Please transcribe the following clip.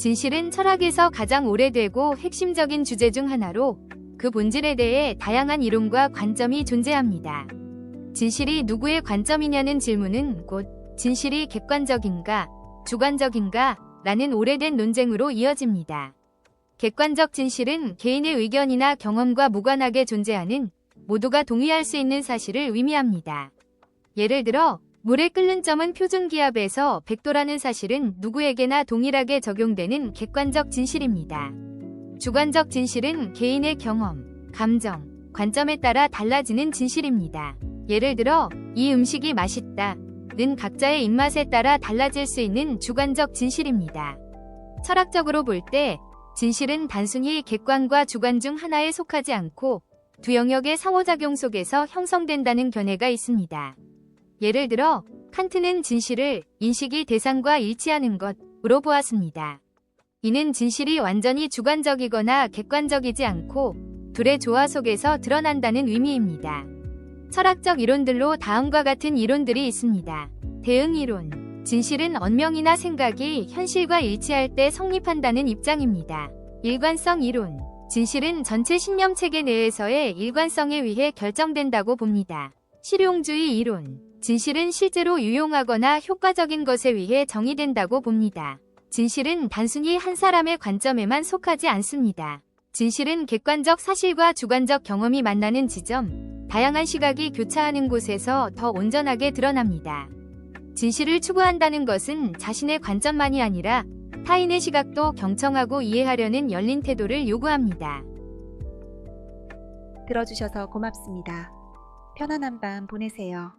진실은 철학에서 가장 오래되고 핵심적인 주제 중 하나로 그 본질에 대해 다양한 이론과 관점이 존재합니다. 진실이 누구의 관점이냐는 질문은 곧 진실이 객관적인가, 주관적인가 라는 오래된 논쟁으로 이어집니다. 객관적 진실은 개인의 의견이나 경험과 무관하게 존재하는 모두가 동의할 수 있는 사실을 의미합니다. 예를 들어, 물에 끓는 점은 표준 기압에서 100도라는 사실은 누구에게나 동일하게 적용되는 객관적 진실입니다. 주관적 진실은 개인의 경험, 감정, 관점에 따라 달라지는 진실입니다. 예를 들어, 이 음식이 맛있다. 는 각자의 입맛에 따라 달라질 수 있는 주관적 진실입니다. 철학적으로 볼 때, 진실은 단순히 객관과 주관 중 하나에 속하지 않고 두 영역의 상호작용 속에서 형성된다는 견해가 있습니다. 예를 들어, 칸트는 진실을 인식이 대상과 일치하는 것으로 보았습니다. 이는 진실이 완전히 주관적이거나 객관적이지 않고 둘의 조화 속에서 드러난다는 의미입니다. 철학적 이론들로 다음과 같은 이론들이 있습니다. 대응 이론. 진실은 언명이나 생각이 현실과 일치할 때 성립한다는 입장입니다. 일관성 이론. 진실은 전체 신념 체계 내에서의 일관성에 의해 결정된다고 봅니다. 실용주의 이론. 진실은 실제로 유용하거나 효과적인 것에 의해 정의된다고 봅니다. 진실은 단순히 한 사람의 관점에만 속하지 않습니다. 진실은 객관적 사실과 주관적 경험이 만나는 지점, 다양한 시각이 교차하는 곳에서 더 온전하게 드러납니다. 진실을 추구한다는 것은 자신의 관점만이 아니라 타인의 시각도 경청하고 이해하려는 열린 태도를 요구합니다. 들어주셔서 고맙습니다. 편안한 밤 보내세요.